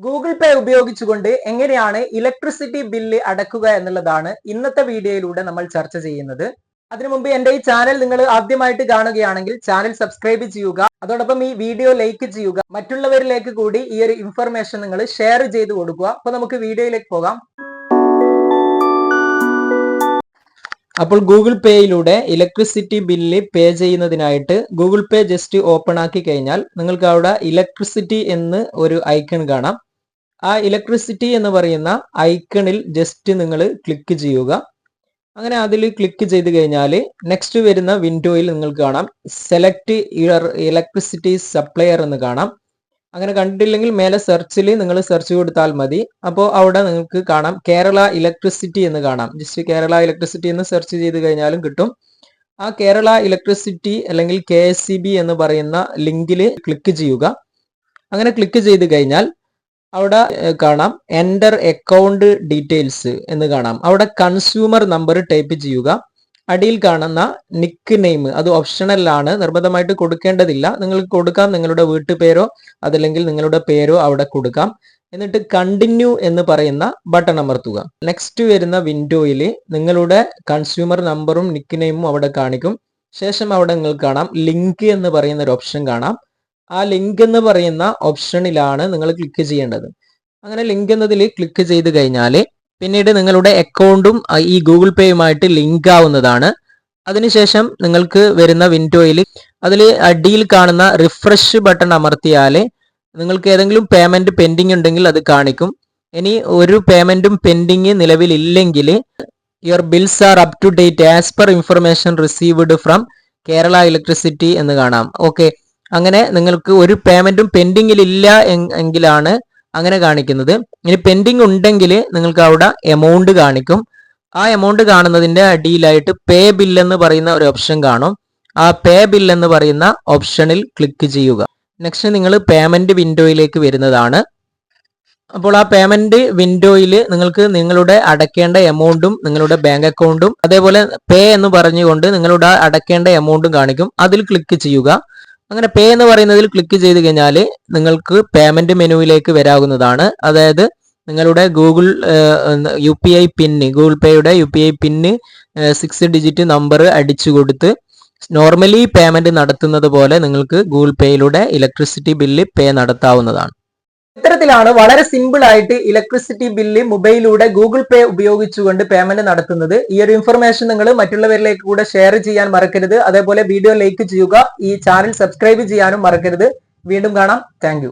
Google pay ഉപയോഗിച്ചുകൊണ്ട് എങ്ങനെയാണ് electricity bill അടക്കുക എന്നുള്ളതാണ് ഇന്നത്തെ വീഡിയോയിലൂടെ നമ്മൾ ചർച്ച ചെയ്യുന്നത്. അതിനു മുമ്പ് എന്റെ ഈ ചാനൽ നിങ്ങൾ ആദ്യമായിട്ട് കാണുകയാണെങ്കിൽ ചാനൽ സബ്സ്ക്രൈബ് ചെയ്യുക. അതോടൊപ്പം ഈ വീഡിയോ ലൈക്ക് ചെയ്യുക. മറ്റുള്ളവരിലേക്ക് കൂടി ഈ ഒരു ഇൻഫർമേഷൻ നിങ്ങൾ ഷെയർ ചെയ്ത് കൊടുക്കുക. അപ്പൊ നമുക്ക് വീഡിയോയിലേക്ക് പോകാം. അപ്പോൾ ഗൂഗിൾ പേയിലൂടെ ഇലക്ട്രിസിറ്റി ബില്ല് പേ ചെയ്യുന്നതിനായിട്ട് ഗൂഗിൾ പേ ജസ്റ്റ് ഓപ്പൺ ആക്കി കഴിഞ്ഞാൽ നിങ്ങൾക്ക് അവിടെ ഇലക്ട്രിസിറ്റി എന്ന് ഒരു ഐക്കൺ കാണാം. ആ ഇലക്ട്രിസിറ്റി എന്ന് പറയുന്ന ഐക്കണിൽ ജസ്റ്റ് നിങ്ങൾ ക്ലിക്ക് ചെയ്യുക. അങ്ങനെ അതിൽ ക്ലിക്ക് ചെയ്ത് കഴിഞ്ഞാൽ നെക്സ്റ്റ് വരുന്ന വിൻഡോയിൽ നിങ്ങൾക്ക് കാണാം. സെലക്ട് ഇലക്ട്രിസിറ്റി സപ്ലയർ എന്ന് കാണാം. അങ്ങനെ കണ്ടിട്ടില്ലെങ്കിൽ മേലെ സെർച്ചിൽ നിങ്ങൾ സെർച്ച് കൊടുത്താൽ മതി. അപ്പോൾ അവിടെ നിങ്ങൾക്ക് കാണാം കേരള ഇലക്ട്രിസിറ്റി എന്ന് കാണാം. ജസ്റ്റ് കേരള ഇലക്ട്രിസിറ്റി എന്ന് സെർച്ച് ചെയ്ത് കഴിഞ്ഞാലും കിട്ടും. ആ കേരള ഇലക്ട്രിസിറ്റി അല്ലെങ്കിൽ കെ ബി എന്ന് പറയുന്ന ലിങ്കിൽ ക്ലിക്ക് ചെയ്യുക. അങ്ങനെ ക്ലിക്ക് ചെയ്ത് കഴിഞ്ഞാൽ അവിടെ കാണാം. എന്റർ അക്കൗണ്ട് ഡീറ്റെയിൽസ് എന്ന് കാണാം. അവിടെ കൺസ്യൂമർ നമ്പർ ടൈപ്പ് ചെയ്യുക. അടിയിൽ കാണുന്ന നിക്ക് നെയിം അത് ഓപ്ഷണലാണ് നിർബന്ധമായിട്ട് കൊടുക്കേണ്ടതില്ല. നിങ്ങൾക്ക് കൊടുക്കാം നിങ്ങളുടെ വീട്ടുപേരോ അതല്ലെങ്കിൽ നിങ്ങളുടെ പേരോ അവിടെ കൊടുക്കാം. എന്നിട്ട് കണ്ടിന്യൂ എന്ന് പറയുന്ന ബട്ടൺ അമർത്തുക. നെക്സ്റ്റ് വരുന്ന വിൻഡോയിൽ നിങ്ങളുടെ കൺസ്യൂമർ നമ്പറും നിക്ക് നെയിമും അവിടെ കാണിക്കും. ശേഷം അവിടെ നിങ്ങൾക്ക് കാണാം. ലിങ്ക് എന്ന് പറയുന്ന ഒരു ഓപ്ഷൻ കാണാം. ആ ലിങ്ക് എന്ന് പറയുന്ന ഓപ്ഷനിലാണ് നിങ്ങൾ ക്ലിക്ക് ചെയ്യേണ്ടത്. അങ്ങനെ ലിങ്ക് എന്നതിൽ ക്ലിക്ക് ചെയ്ത് കഴിഞ്ഞാൽ പിന്നീട് നിങ്ങളുടെ അക്കൗണ്ടും ഈ ഗൂഗിൾ പേയുമായിട്ട് ലിങ്ക് ആവുന്നതാണ്. അതിനുശേഷം നിങ്ങൾക്ക് വരുന്ന വിൻഡോയിൽ അതിൽ അടിയിൽ കാണുന്ന റിഫ്രഷ് ബട്ടൺ അമർത്തിയാൽ നിങ്ങൾക്ക് ഏതെങ്കിലും പേയ്മെന്റ് പെൻഡിങ് ഉണ്ടെങ്കിൽ അത് കാണിക്കും. ഇനി ഒരു പേയ്മെന്റും pending നിലവിലില്ലെങ്കിൽ your bills are up to date as per information received from Kerala electricity എന്ന് കാണാം. ഓക്കെ അങ്ങനെ നിങ്ങൾക്ക് ഒരു പേയ്മെന്റും പെൻഡിങ്ങിൽ ഇല്ല എങ്കിലാണ് അങ്ങനെ കാണിക്കുന്നത്. ഇനി പെൻഡിങ് ഉണ്ടെങ്കിൽ നിങ്ങൾക്ക് അവിടെ എമൗണ്ട് കാണിക്കും. ആ എമൗണ്ട് കാണുന്നതിന്റെ അടിയിലായിട്ട് പേ ബിൽ എന്ന് പറയുന്ന ഒരു ഓപ്ഷൻ കാണും. ആ പേ ബിൽ എന്ന് പറയുന്ന ഓപ്ഷനിൽ ക്ലിക്ക് ചെയ്യുക. നെക്സ്റ്റ് നിങ്ങൾ പേയ്മെന്റ് വിൻഡോയിലേക്ക് വരുന്നതാണ്. അപ്പോൾ ആ പേയ്മെന്റ് വിൻഡോയിൽ നിങ്ങൾക്ക് നിങ്ങളുടെ അടയ്ക്കേണ്ട എമൗണ്ടും നിങ്ങളുടെ ബാങ്ക് അക്കൗണ്ടും അതേപോലെ പേ എന്ന് പറഞ്ഞുകൊണ്ട് നിങ്ങളുടെ അടയ്ക്കേണ്ട എമൗണ്ടും കാണിക്കും. അതിൽ ക്ലിക്ക് ചെയ്യുക. അങ്ങനെ പേ എന്ന് പറയുന്നതിൽ ക്ലിക്ക് ചെയ്ത് കഴിഞ്ഞാൽ നിങ്ങൾക്ക് പേയ്മെന്റ് മെനുവിലേക്ക് വരാവുന്നതാണ്. അതായത് നിങ്ങളുടെ Google U P I pin Google പേയുടെ U P I pin six digit number അടിച്ചു കൊടുത്ത് നോർമലി പേയ്മെന്റ് നടത്തുന്നത് പോലെ നിങ്ങൾക്ക് ഗൂഗിൾ പേയിലൂടെ ഇലക്ട്രിസിറ്റി ബില്ല് പേ നടത്താവുന്നതാണ്. ഇത്തരത്തിലാണ് വളരെ സിമ്പിൾ ആയിട്ട് ഇലക്ട്രിസിറ്റി ബില്ല് മൊബൈലിലൂടെ ഗൂഗിൾ പേ ഉപയോഗിച്ചുകൊണ്ട് പേയ്മെന്റ് നടത്തുന്നത്. ഈ ഒരു ഇൻഫർമേഷൻ നിങ്ങൾ മറ്റുള്ളവരിലേക്ക് കൂടെ ഷെയർ ചെയ്യാൻ മറക്കരുത്. അതേപോലെ വീഡിയോ ലൈക്ക് ചെയ്യുക. ഈ ചാനൽ സബ്സ്ക്രൈബ് ചെയ്യാനും മറക്കരുത്. വീണ്ടും കാണാം. താങ്ക്